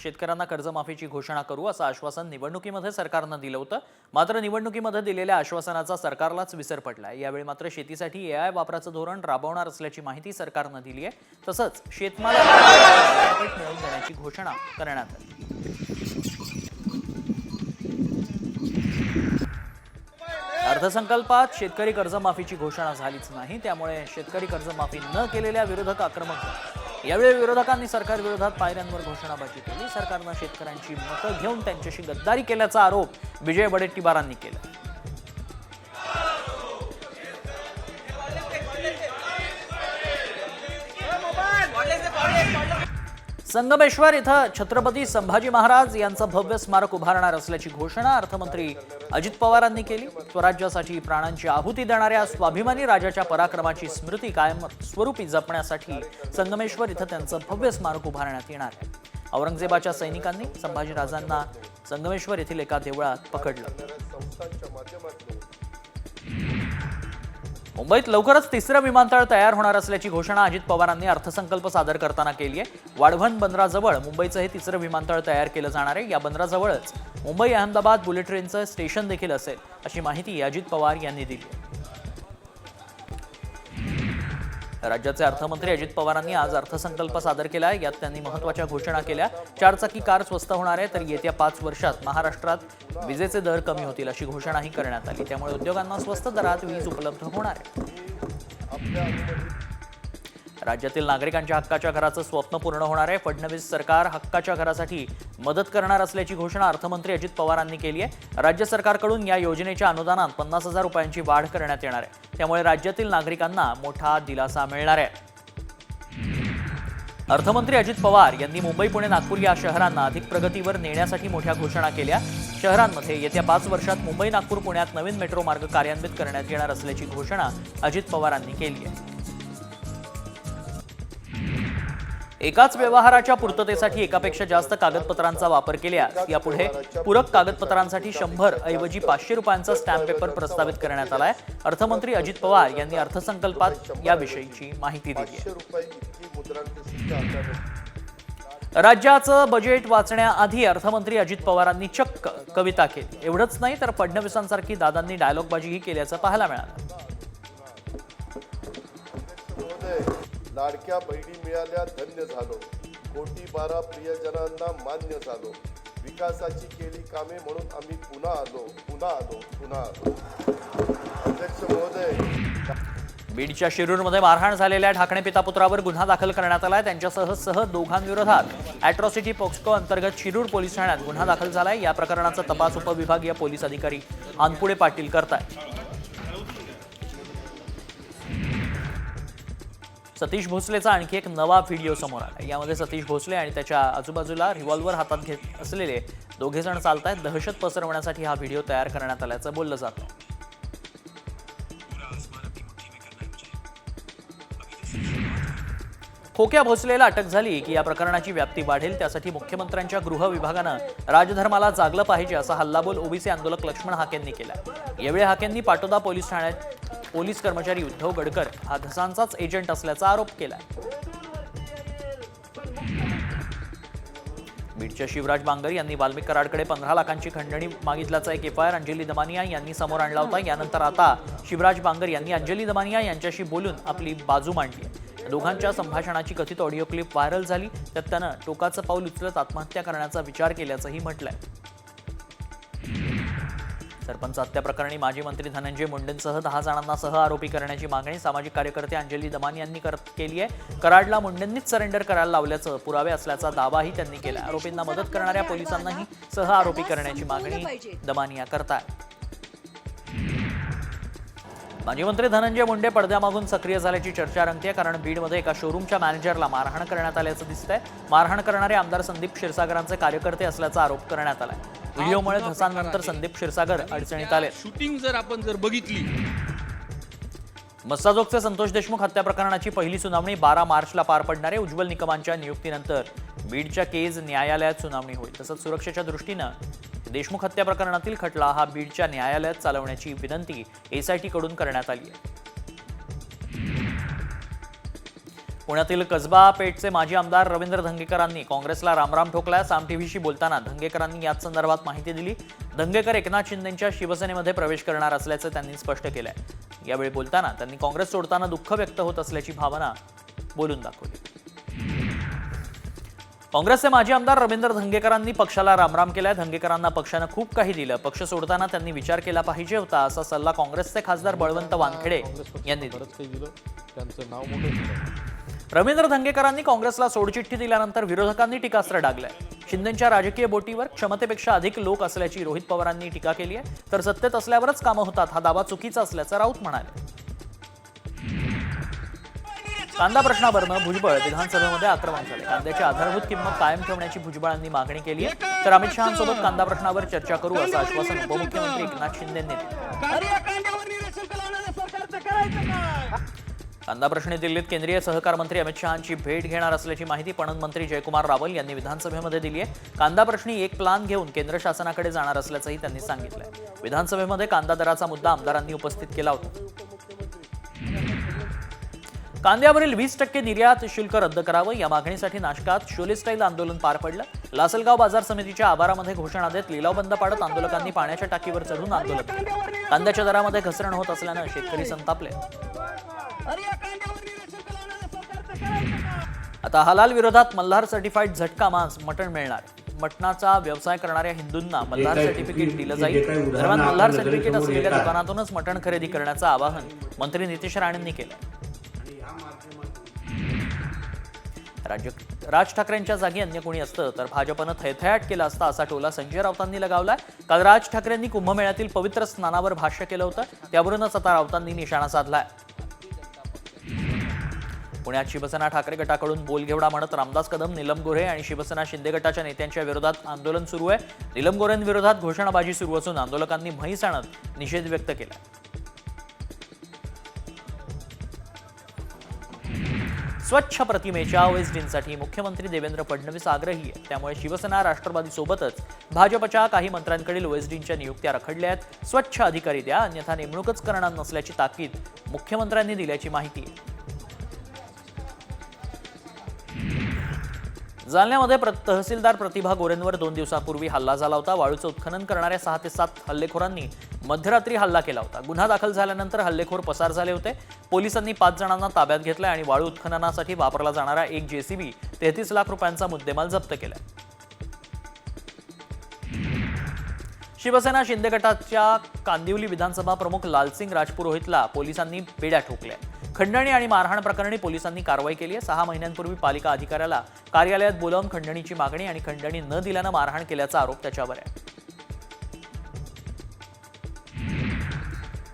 शेतकऱ्यांना कर्जमाफीची घोषणा करू असं आश्वासन निवडणुकीमध्ये सरकारनं दिलं होतं. मात्र निवडणुकीमध्ये दिलेल्या आश्वासनाचा सरकारलाच विसर पडलाय. यावेळी मात्र शेतीसाठी एआय वापराचं धोरण राबवणार असल्याची माहिती सरकारनं दिली आहे तसंच शेतमाल मिळवून देण्याची घोषणा करण्यात आली. अर्थसंकल्पात शेतकरी कर्जमाफीची घोषणा झालीच नाही. त्यामुळे शेतकरी कर्जमाफी न केलेल्या विरोधक आक्रमक यावेळी विरोधकांनी सरकार विरोधात पायऱ्यांवर घोषणाबाजी केली. सरकारनं शेतकऱ्यांची मतं घेऊन त्यांच्याशी गद्दारी केल्याचा आरोप विजय वडेट्टीवारांनी केला. संगमेश्वर इथं छत्रपती संभाजी महाराज यांचं भव्य स्मारक उभारणार असल्याची घोषणा अर्थमंत्री अजित पवारांनी केली. स्वराज्यासाठी प्राणांची आहुती देणाऱ्या स्वाभिमानी राजाच्या पराक्रमाची स्मृती कायम स्वरूपी जपण्यासाठी संगमेश्वर इथं त्यांचं भव्य स्मारक उभारण्यात येणार आहे. औरंगजेबाच्या सैनिकांनी संभाजीराजांना संगमेश्वर येथील एका देवळात पकडलं. मुंबईत लवकरच तिसरं विमानतळ तयार होणार असल्याची घोषणा अजित पवारांनी अर्थसंकल्प सादर करताना केली आहे. वाढवण बंदराजवळ मुंबईचं हे तिसरं विमानतळ तयार केलं जाणार आहे. या बंदराजवळच मुंबई अहमदाबाद बुलेट ट्रेनचं स्टेशन देखील असेल अशी माहिती अजित पवार यांनी दिली राज्याचे अर्थमंत्री अजित पवारांनी आज अर्थसंकल्प सादर केला यात त्यांनी महत्त्वाच्या घोषणा केल्या. चारचाकी कार स्वस्त होणार आहे तर येत्या पाच वर्षात महाराष्ट्रात विजेचे दर कमी होतील अशी घोषणाही करण्यात आली. त्यामुळे उद्योगांना स्वस्त दरात वीज उपलब्ध होणार आहे. राज्यातील नागरिकांच्या हक्काच्या घराचं स्वप्न पूर्ण होणार आहे. फडणवीस सरकार हक्काच्या घरासाठी मदत करणार असल्याची घोषणा अर्थमंत्री अजित पवारांनी केली आहे. राज्य सरकारकडून या योजनेच्या अनुदानात पन्नास हजार रुपयांची वाढ करण्यात येणार आहे. त्यामुळे राज्यातील नागरिकांना मोठा दिलासा मिळणार आहे. अर्थमंत्री अजित पवार यांनी मुंबई पुणे नागपूर या शहरांना अधिक प्रगतीवर नेण्यासाठी मोठ्या घोषणा केल्या. शहरांमध्ये येत्या पाच वर्षात मुंबई नागपूर पुण्यात नवीन मेट्रो मार्ग कार्यान्वित करण्यात येणार असल्याची घोषणा अजित पवारांनी केली आहे. एकाच व्यवहाराच्या पूर्ततेसाठी एकापेक्षा जास्त कागदपत्रांचा वापर केल्यास यापुढे पूरक कागदपत्रांसाठी शंभर ऐवजी पाचशे रुपयांचा स्टॅम्प पेपर प्रस्तावित करण्यात आलाय. अर्थमंत्री अजित पवार यांनी अर्थसंकल्पात याविषयीची माहिती दिली आहे. राज्याचं बजेट वाचण्याआधी अर्थमंत्री अजित पवारांनी चक्क कविता केली. एवढंच नाही तर फडणवीसांसारखी दादांनी डायलॉगबाजीही केल्याचं पाहायला मिळालं. लाडक्या बहिणी मिळाल्या धन्य झालो. कोटी बारा प्रियजनांना मान्य झालो. विकासाची केली कामे म्हणून आम्ही पुन्हा आलो पुन्हा आलो पुन्हा आलो. अध्यक्ष महोदय. बीडच्या शिरूरमध्ये मारहाण झालेल्या ढाकणे पितापुत्रावर गुन्हा दाखल करण्यात आलाय. त्यांच्यासह सह दोघांविरोधात अॅट्रॉसिटी पॉक्स्को अंतर्गत शिरूर पोलीस ठाण्यात गुन्हा दाखल झालाय. या प्रकरणाचा तपास उपविभागीय पोलीस अधिकारी आनपुडे पाटील करतायत. सतीश भोसलेचा आणखी एक नवा व्हिडिओ समोर आला. यामध्ये सतीश भोसले आणि त्याच्या आजूबाजूला रिव्हॉल्वर हातात घेत असलेले दोघे जण चालत आहेत दहशत पसरवण्यासाठी हा व्हिडिओ तयार करण्यात आल्याचं बोललं जातं. खोक्या भोसलेला अटक झाली की या प्रकरणाची व्याप्ती वाढेल. त्यासाठी मुख्यमंत्र्यांच्या गृह विभागानं राजधर्माला जागलं पाहिजे असा हल्लाबोल ओबीसी आंदोलक लक्ष्मण हाकेंनी केला यावेळी हाकेंनी पाटोदा पोलीस ठाण्यात पोलीस कर्मचारी उद्धव गडकर हा धसांचाच एजंट असल्याचा आरोप केला बीडच्या शिवराज बांगर यांनी वाल्मिक कराडकडे पंधरा लाखांची खंडणी मागितल्याचा एक F I R Anjali Damania यांनी समोर आणला होता. यानंतर आता शिवराज बांगर यांनी अंजली दमानिया यांच्याशी बोलून आपली बाजू मांडली दोघांच्या संभाषणाची कथित ऑडिओ क्लिप व्हायरल झाली त्यात त्यानं टोकाचं पाऊल उचलत आत्महत्या करण्याचा विचार केल्याचंही म्हटलंय. सरपंच हत्या प्रकरणी माजी मंत्री धनंजय मुंडेंसह दहा जणांना सह आरोपी करण्याची मागणी सामाजिक कार्यकर्ते अंजली दमानी यांनी कर केली आहे. कराडला मुंडेंनीच सरेंडर करायला लावल्याचं पुरावे असल्याचा दावाही त्यांनी केला आरोपींना मदत करणाऱ्या पोलिसांनाही सह आरोपी करण्याची मागणी दमानिया करताय. माजी मंत्री धनंजय मुंडे पडद्यामागून सक्रिय झाल्याची चर्चा रंगते कारण बीडमध्ये एका शोरूमच्या मॅनेजरला मारहाण करण्यात आल्याचं दिसतंय. मारहाण करणारे आमदार संदीप क्षीरसागरांचे कार्यकर्ते असल्याचा आरोप करण्यात आलाय. व्हिडिओमुळे धसांनंतर संदीप क्षीरसागर अडचणीत आले. शूटिंग जर आपण जर बघितली. मस्साजोगचे संतोष देशमुख हत्या प्रकरणाची पहिली सुनावणी बारा मार्चला पार पडणारे उज्ज्वल निकमांच्या नियुक्तीनंतर. बीडच्या केज न्यायालयात सुनावणी होईल. तसंच सुरक्षेच्या दृष्टीनं देशमुख हत्या प्रकरणातील खटला हा बीडच्या न्यायालयात चालवण्याची विनंती एसआयटी कडून करण्यात आली आहे. पुण्यातील कसबा पेठचे माजी आमदार रवींद्र धंगेकरांनी काँग्रेसला रामराम ठोकला. साम टीव्हीशी बोलताना धंगेकरांनी याच संदर्भात माहिती दिली. धंगेकर एकनाथ शिंदेच्या शिवसेनेमध्ये प्रवेश करणार असल्याचं त्यांनी स्पष्ट केलंय. यावेळी बोलताना त्यांनी काँग्रेस सोडताना दुःख व्यक्त होत असल्याची भावना बोलून दाखवली. काँग्रेसचे माजी आमदार रवींद्र धंगेकरांनी पक्षाला रामराम केलाय. धंगेकरांना पक्षानं खूप काही दिलं. पक्ष सोडताना त्यांनी विचार केला पाहिजे होता असा सल्ला काँग्रेसचे खासदार बळवंत वानखेडे यांनी त्यांचं नाव मोठं रवींद्र धंगेकरांनी काँग्रेसला सोडचिठ्ठी दिल्यानंतर विरोधकांनी टीकास्त्र डागलंय. शिंदेच्या राजकीय बोटीवर क्षमतेपेक्षा अधिक लोक असल्याची रोहित पवारांनी टीका केली आहे. तर सत्तेत असल्यावरच कामं होतात हा दावा चुकीचा असल्याचं राऊत म्हणाले. कांदा प्रश्नावरनं भुजबळ विधानसभेमध्ये आक्रमण झाले कांद्याची आधारभूत किंमत कायम ठेवण्याची भुजबळांनी मागणी केली आहे. तर अमित शहांसोबत कांदा प्रश्नावर चर्चा करू असं आश्वासन उपमुख्यमंत्री एकनाथ शिंदेंनी दिलं. कांदा प्रश्नी दिल्लीत केंद्रीय सहकार मंत्री अमित शहांची भेट घेणार असल्याची माहिती पणन मंत्री जयकुमार रावल यांनी विधानसभेमध्ये दिली आहे. कांदा प्रश्नी एक प्लान घेऊन केंद्र शासनाकडे जाणार असल्याचंही त्यांनी सांगितलं विधानसभेमध्ये कांदा दराचा मुद्दा आमदारांनी उपस्थित केला होता. कांद्यावरील वीस टक्के निर्यात शुल्क रद्द करावं या मागणीसाठी नाशकात शोले स्टाईल आंदोलन पार पडलं. लासलगाव बाजार समितीच्या आवारामध्ये घोषणा देत लिलाव बंद पाडत आंदोलकांनी पाण्याच्या टाकीवर चढून आंदोलन केलं. कांद्याच्या दरामध्ये घसरण होत असल्यानं शेतकरी संतापले. आता हलाल विरोधात मल्हार सर्टिफाईड झटका मांस मटण मिळणार. मटणाचा व्यवसाय करणाऱ्या हिंदूंना मल्हार सर्टिफिकेट दिलं जाईल. दरम्यान मल्हार सर्टिफिकेट असलेल्या. दुकानातूनच मटण खरेदी करण्याचं आवाहन मंत्री नितेश राणेंनी केलं. राज्य राज ठाकरेंच्या जागी अन्य कोणी असतं तर भाजपनं थैथयाट केला असता असा टोला संजय राऊतांनी लगावलाय. काल राज ठाकरेंनी कुंभमेळ्यातील पवित्र स्नानावर भाष्य केलं होतं. त्यावरूनच आता राऊतांनी निशाणा साधलाय. पुण्यात शिवसेना ठाकरे गटाकडून बोलघेवडा म्हणत रामदास कदम निलम गोऱ्हे आणि शिवसेना शिंदे गटाच्या नेत्यांच्या विरोधात आंदोलन सुरू आहे. निलम गोऱ्हेंविरोधात घोषणाबाजी सुरू असून आंदोलकांनी म्हैस आणत निषेध व्यक्त केला. स्वच्छ प्रतिमेच्या ओएसडींसाठी मुख्यमंत्री देवेंद्र फडणवीस आग्रही आहे त्यामुळे शिवसेना राष्ट्रवादी सोबतच भाजपच्या काही मंत्र्यांकडील ओएसडींच्या नियुक्त्या रखडल्या आहेत. स्वच्छ अधिकारी द्या अन्यथा नेमणूकच करणार नसल्याची ताकीद मुख्यमंत्र्यांनी दिल्याची माहिती जालन्यामध्ये प्र- तहसीलदार प्रतिभा गोरेंवर दोन दिवसापूर्वी हल्ला झाला होता. वाळूचं उत्खनन करणाऱ्या सहा ते सात हल्लेखोरांनी मध्यरात्री हल्ला केला होता. गुन्हा दाखल झाल्यानंतर हल्लेखोर पसार झाले होते. पोलिसांनी पाच जणांना ताब्यात घेतलं आणि वाळू उत्खननासाठी वापरला जाणारा एक जेसीबी तेहतीस लाख रुपयांचा मुद्देमाल जप्त केला शिवसेना शिंदे गटाच्या कांदिवली विधानसभा प्रमुख लालसिंग राजपुरोहितला पोलिसांनी बेड्या ठोकल्या. खंडणी आणि मारहाण प्रकरणी पोलिसांनी कारवाई केली आहे. सहा महिन्यांपूर्वी पालिका अधिकाऱ्याला कार्यालयात बोलावून खंडणीची मागणी आणि खंडणी न दिल्यानं मारहाण केल्याचा आरोप त्याच्यावर आहे.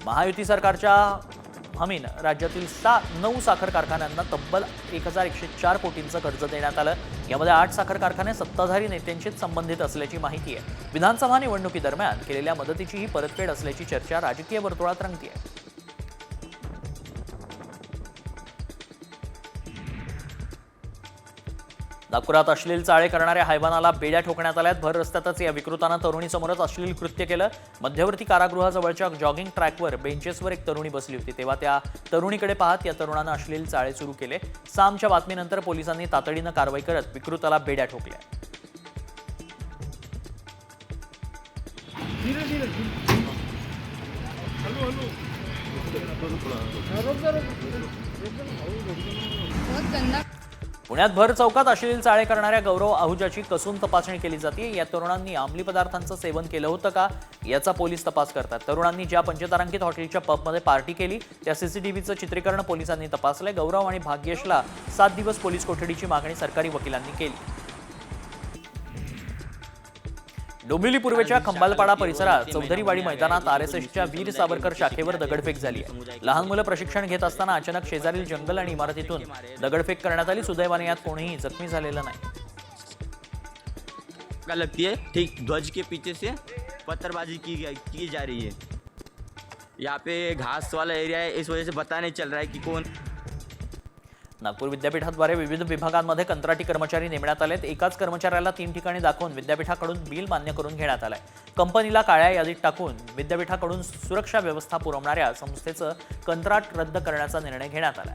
महायुती सरकारच्या हमीन राज्यातील सा नऊ साखर कारखान्यांना तब्बल एक हजार एकशे चार कोटींचं कर्ज देण्यात आलं. यामध्ये आठ साखर कारखाने सत्ताधारी नेत्यांशीच संबंधित असल्याची माहिती आहे. विधानसभा निवडणुकीदरम्यान केलेल्या मदतीची ही परतफेड असल्याची चर्चा राजकीय वर्तुळात रंगतीये. नागपुरात अश्लील चाळे करणाऱ्या हैवानाला बेड्या ठोकण्यात आल्यात. भर रस्त्यातच या विकृतानं तरुणीसमोरच अश्लील कृत्य केलं. मध्यवर्ती कारागृहाजवळच्या जॉगिंग ट्रॅकवर बेंचेसवर एक तरुणी बसली होती. तेव्हा त्या तरुणीकडे पाहत या तरुणानं अश्लील चाळे सुरू केले. सामच्या बातमीनंतर पोलिसांनी तातडीनं कारवाई करत विकृताला बेड्या ठोकल्या. बहुत गंदा पुण्यात भर चौकात अश्लील चाळे करणाऱ्या गौरव आहुजाची कसून तपासणी केली जाते? या तरुणांनी अंमली पदार्थांचं सेवन केलं होतं का? याचा पोलीस तपास करतात. तरुणांनी ज्या पंचतारांकित हॉटेलच्या पबमध्ये पार्टी केली त्या सीसीटीव्हीचं चित्रीकरण पोलिसांनी तपासलंय. गौरव आणि भाग्येशला सात दिवस पोलीस कोठडीची मागणी सरकारी वकिलांनी केली. डोंबिवली पूर्वेच्या खंबालपाडा परिसरात चौधरीवाडी मैदानात आर एस एसच्या वीर सावरकर शाखेवर दगडफेक झाली आहे. लहान मुलं प्रशिक्षण घेत असताना अचानक शेजारील जंगल आणि इमारतीतून दगडफेक करण्यात आली. सुदैवाने यात कोणीही जखमी झालेलं नाही. का लगती है? ठीक ध्वज के पीछे से पत्थरबाजी की की जा रही है। यहाँ पे घास वाला एरिया है इस वजह से पता नहीं चल रहा है कि कौन नागपूर विद्यापीठाद्वारे विविध विभागांमध्ये कंत्राटी कर्मचारी नेमण्यात आलेत. एकाच कर्मचाऱ्याला तीन ठिकाणी दाखवून विद्यापीठाकडून बिल मान्य करून घेण्यात आलंय. कंपनीला काळ्या यादीत टाकून विद्यापीठाकडून सुरक्षा व्यवस्था पुरवणाऱ्या संस्थेचं कंत्राट रद्द करण्याचा निर्णय घेण्यात आला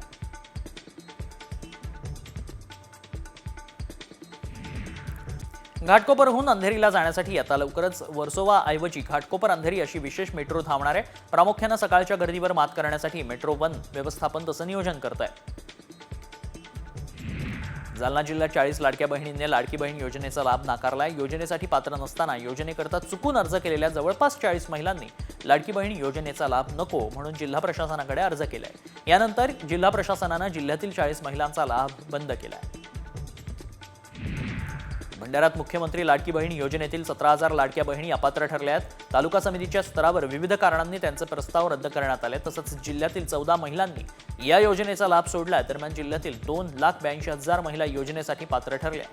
घाटकोपरहून अंधेरीला जाण्यासाठी आता लवकरच वर्सोवा ऐवजी घाटकोपर अंधेरी अशी विशेष मेट्रो धावणार आहे प्रामुख्यानं सकाळच्या गर्दीवर मात करण्यासाठी मेट्रो वन व्यवस्थापन तसं नियोजन करत आहे जालना जिल्ह्यात चाळीस लाडक्या बहिणींनी लाडकी बहीण योजनेचा लाभ नाकारलाय. योजनेसाठी पात्र नसताना योजनेकरता चुकून अर्ज केलेल्या जवळपास चाळीस महिलांनी लाडकी बहीण योजनेचा लाभ नको म्हणून जिल्हा प्रशासनाकडे अर्ज केलाय. यानंतर जिल्हा प्रशासनानं जिल्ह्यातील चाळीस महिलांचा लाभ बंद केलाय. भंडाऱ्यात मुख्यमंत्री लाडकी बहीण योजनेतील सतरा हजार लाडक्या बहिणी अपात्र ठरल्या आहेत. तालुका समितीच्या स्तरावर विविध कारणांनी त्यांचे प्रस्ताव रद्द करण्यात आले. तसंच जिल्ह्यातील चौदा महिलांनी या योजनेचा लाभ सोडला दरम्यान जिल्ह्यातील दोन लाख ब्याऐंशी हजार महिला योजनेसाठी पात्र ठरल्या